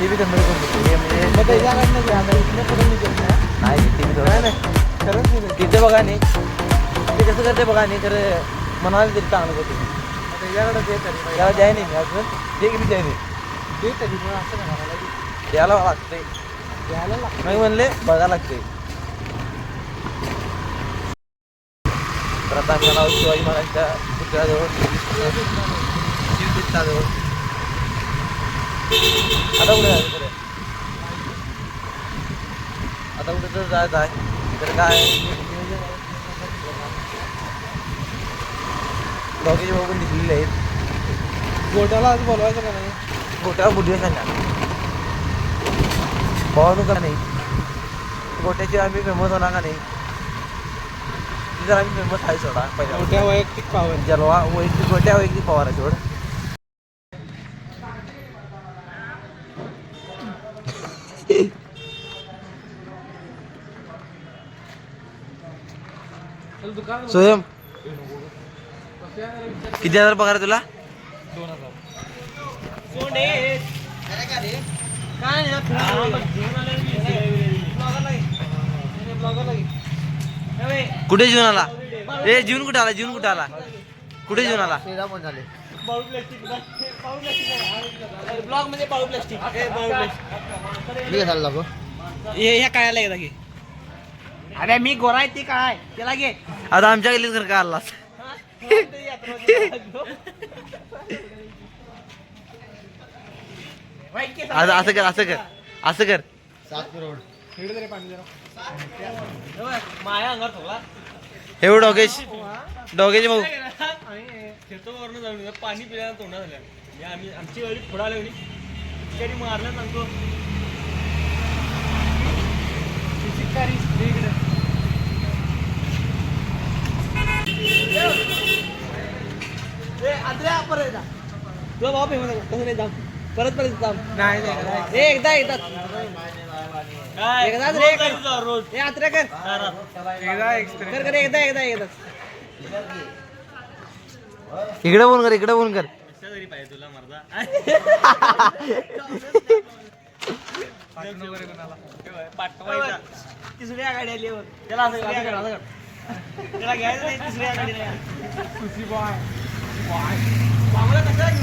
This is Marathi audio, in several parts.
ते बी कन्वर्ट करून देतो म्हणजे मग घ्या आता इथनं नाही ते बी नाही थोडं- नाही खरंच नाही. तिथे बघा नाही ते कसं करते बघा नाही खरं मनाला तरी चांगलं करते मग त्याच्याकडे दे तरी त्याला द्याय नाही मी अजून? ते की मी द्याय नाही. दे तरी मग असं नाही म्हणायला की द्यायला लागते द्यायला लागतं नाही म्हणले बघा लागते तर आता आलो आहोत शिवाजी महाराजांच्या पुतळ्याजवळ शिवतीर्थाजवळ आता कुठे जायचं खरं? आता कुठे तर जायचं आहे. तर काय दोघेचे भाऊ पण दिसलेले आहेत. गोट्याला आज बोलवायचं का नाही? गोट्यावर बुडवे सांगा पवारू का नाही? गोट्याची आम्ही फेमस होणार का नाही? ती जर आम्ही फेमस आहे सोडा पहिल्या गोट्या वैयक्तिक पावर जलवा वैयक्तिक गोट्या वैयक्तिक पवार सोड. स्वयं किती हजार पगार आहे तुला? दोन हजार कुठे जीवन आला? ए जीवन कुठे आला? जीवन कुठे आला? कुठे जीवन आला? ब्लॉगमध्ये बाळू प्लास्टिक. काळ्याला एकदा घे. अरे मी गोरा आहे ती काय? त्याला घे. आता आमच्या गेलीच घर का आलास? आता असं कर असं कर असं कर. माया अंगात हे बघ. डोगेश डोगेश भाऊ खेळतो वरून जाऊन पाणी पिल्याला तोंडा झाल्या हे आम्ही आमची गाडी फोडायला लागली तरी मारलं सांगतो तुला फेमस आहे कसं नाही जाम. परत परत जाम. नाही नाही एकदा एकदा. एकदाच रे कर. रोज. हे आत्रे कर. एकदा कर कर एकदा एकदा एकदा. इकडे फोन कर इकडे फोन कर. तुला मर्दा पाठवायचा. तिसऱ्या गाडी आली. त्याला असं. त्याला घ्यायचं नाही तिसऱ्या गाडी कसं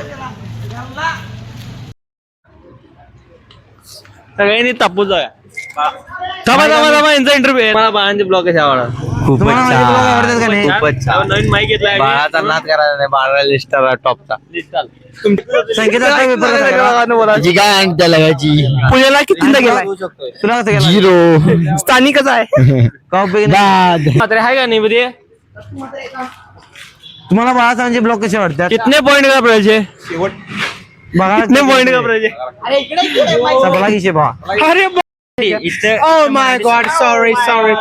त्याला. सगळ्यांनी जाऊया थांबा थांबा थांबा यांचा इंटरव्ह्यू मला बाळांचे ब्लॉग कशा आवडतात तुम्हाला माझे blog आवडतात का नाही? खूपच छान. नवीन माईक घेतलाय बाळाचा नाद करायचा नाही बाळाला लिस्टर टॉपचा संकेताचा पेपर कसा गेला? जी काय अंक त्या लगायची? पुण्याला किती गेलाय? तुला कसं गेला झिरो. स्थानिकच आहे. का उपयोग नाही? आहे का नाही मध्ये तुम्हाला बाळासाहेबांचे ब्लॉग कसे वाटतात? कितने पॉइंट का पाहिजे बघा. कितने पॉइंट का पाहिजे सबला किशे बा अरे oh my god sorry sorry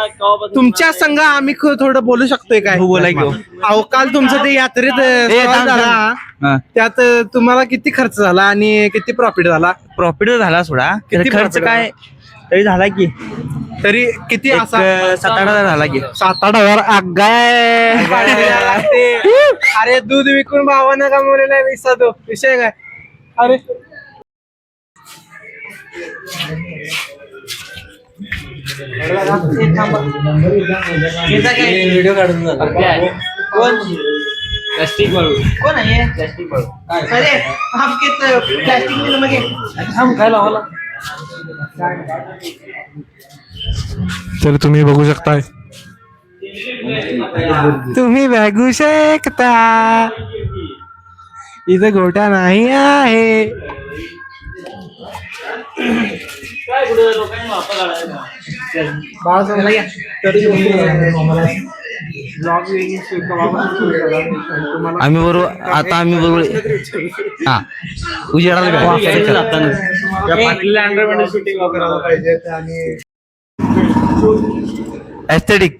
तुमच्या संघ आम्ही ख- थोडं बोलू शकतोय काय? बोला घेऊ अहो काल तुमचं ते यात्रेत अ, ए, stall थांब, झाला. त्यात अ, तुम्हाला किती खर्च झाला आणि किती प्रॉफिट झाला? प्रॉफिट झाला सोडा. किती खर्च profit काय? तरी झाला की तरी किती एक, असा सात आठ हजार झाला की सात आठ हजार आगाय अरे दूध विकून भावानं कमवलेला विसा तो विषय काय अरे व्हिडिओ काढून प्लास्टिक बाळू कोण आहे प्लास्टिक बाळू अरे हम कित प्लास्टिक में लगे थांब खायला होला तर तुम्ही बघू शकताय. तुम्ही बघू शकता. इथं गोट्या नाही आहे. आम्ही बरोबर आता आम्ही बरोबर हा. उजेडाला एस्थेटिक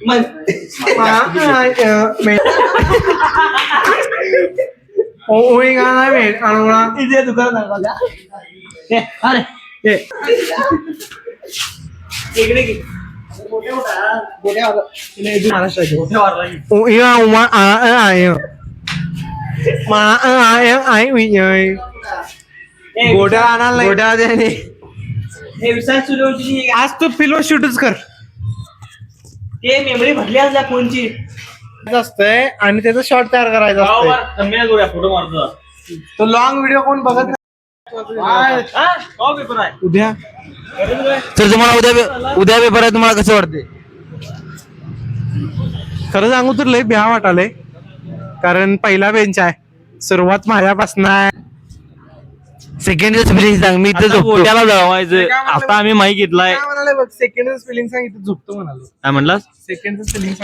माझी ओ महाराष्ट्र राज्य इथे दुकान अरे इकडे घे. ए, गोट्या आणायला गोट्या हे आज तू फिल्म शूटच कर ते मेमरी भरली त्या फोनची. असतंय आणि त्याचा शॉर्ट तयार करायचा असतंय. फोटो मारतो. तो लॉंग व्हिडिओ कोण बघत नाही? पेपर आहे. उद्या. तर तुम्हाला उद्या उद्या पेपर आहे तुम्हाला कसं वाटते खरं सांगू तर लय भ्या वाटालय. कारण पहिला बेंच आहे. सुरुवात माझ्यापासून आहे. सेकंड फिलिंग सांग मी इथं झोपतो. गोट्याला जळवायचं. आता आम्ही माहीत घेतलाय. काय म्हणाले बघ सेकंड फिलिंग सांग इथं झोपतो म्हणाले. काय म्हणलास सेकंड फिलिंग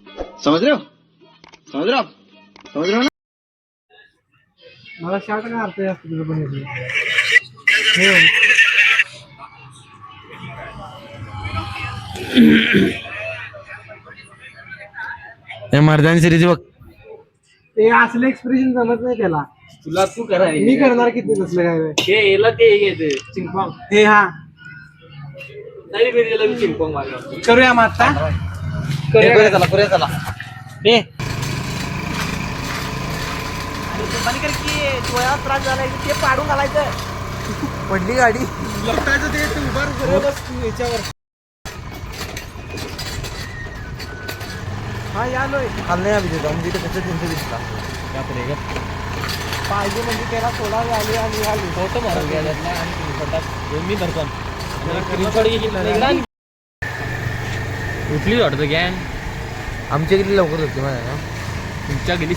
समज रे समज रे समज रे मला शॉर्ट काय अर्थ जास्त तुझं पण येते मर्दानी सिरीज बघ. ते असलं एक्सप्रेशन जमत नाही त्याला. तुला तू करा मी करणार किती नसलं काय. हे याला ते चिंपांग हे हा. नाही मी त्याला मी चिंपांग मारला करूया मग आता. करूया चला करूया चला. हे त्रास झालाय ते पाडून घालायचं. पडली गाडी. लपटायचं ते तू उभा उभा बस तू याच्यावर. हा या लोय. खाल नाही आम्ही तिथं म्हणजे इथं कसं तिथं दिसला. पाहिजे म्हणजे त्याला सोडावी आली आणि आली फोटो मारून घ्यायला आणि मी धरतो उठली वाटतं गॅन आमच्या किती लवकर होती माझ्या तुमच्या गेली.